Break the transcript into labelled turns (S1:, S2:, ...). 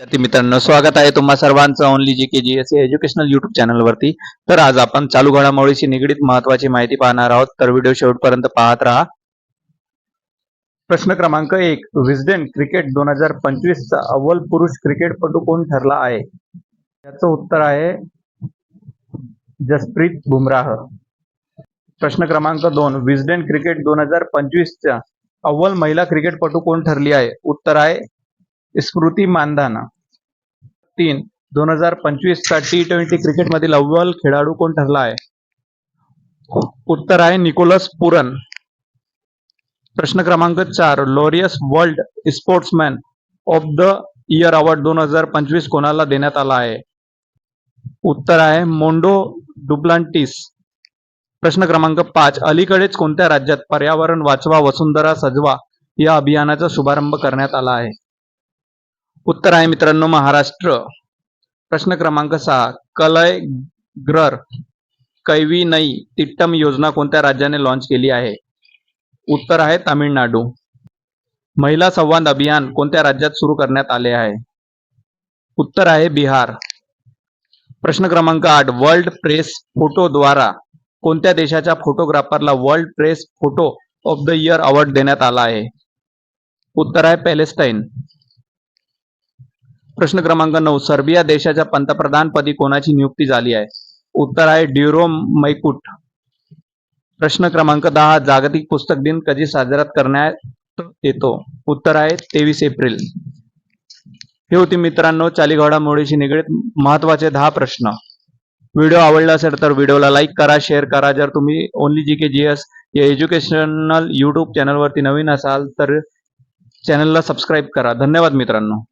S1: विद्यार्थी मित्रांनो स्वागत आहे तुम्हा सर्वांचं only G K G S educational YouTube चॅनलवरती तर आज आपण चालू घडामोडीशी निगडीत महत्वाची माहिती पाहणार आहोत. तर व्हिडिओ शेवटपर्यंत पाहत राहा. प्रश्न क्रमांक एक विजडेन क्रिकेट दोन हजार पंचवीस चा अव्वल पुरुष क्रिकेटपटू कोण ठरला आहे? याचं उत्तर आहे जसप्रीत बुमराह. प्रश्न क्रमांक दोन विजडेन क्रिकेट दोन हजार पंचवीसच्या अव्वल महिला क्रिकेटपटू कोण ठरली आहे? उत्तर आहे स्मृती मानधाना. तीन दोन हजार पंचवीस चा टी ट्वेंटी क्रिकेट मधील अव्वल खेळाडू कोण ठरला आहे? उत्तर आहे निकोलस पुरन. प्रश्न क्रमांक चार Laureus world sportsman of the year award दोन हजार पंचवीस कोणाला देण्यात आला आहे? उत्तर आहे मोंडो डुप्लांटिस. प्रश्न क्रमांक पाच अलीकडेच कोणत्या राज्यात पर्यावरण वाचवा वसुंधरा सजवा या अभियानाचा शुभारंभ करण्यात आला आहे? उत्तर आहे मित्रांनो महाराष्ट्र. प्रश्न क्रमांक सहा कलय ग्रर कैवी नई तिट्टम योजना कोणत्या राज्याने लॉन्च केली आहे? उत्तर आहे तामिळनाडू. महिला संवाद अभियान कोणत्या राज्यात सुरू करण्यात आले आहे? उत्तर आहे बिहार. प्रश्न क्रमांक आठ. वर्ल्ड प्रेस फोटोद्वारा कोणत्या देशाच्या फोटोग्राफरला world press photo of the year award देण्यात आला आहे? उत्तर आहे पॅलेस्टाईन. प्रश्न क्रमांक नऊ. सर्बिया देशाच्या पंतप्रधानपदी कोणाची नियुक्ती झाली आहे? उत्तर आहे ड्युरो मैकुट. प्रश्न क्रमांक दहा. जागतिक पुस्तक दिन कधी साजरा करण्यात येतो? उत्तर आहे तेवीस एप्रिल. हे होते मित्रांनो चाली घडामोडीशी निगडीत महत्त्वाचे दहा प्रश्न. व्हिडिओ आवडला असेल तर व्हिडिओला लाईक करा शेअर करा. जर तुम्ही only G K G S या एज्युकेशनल युट्यूब चॅनलवरती नवीन असाल तर चॅनलला सबस्क्राईब करा. धन्यवाद मित्रांनो.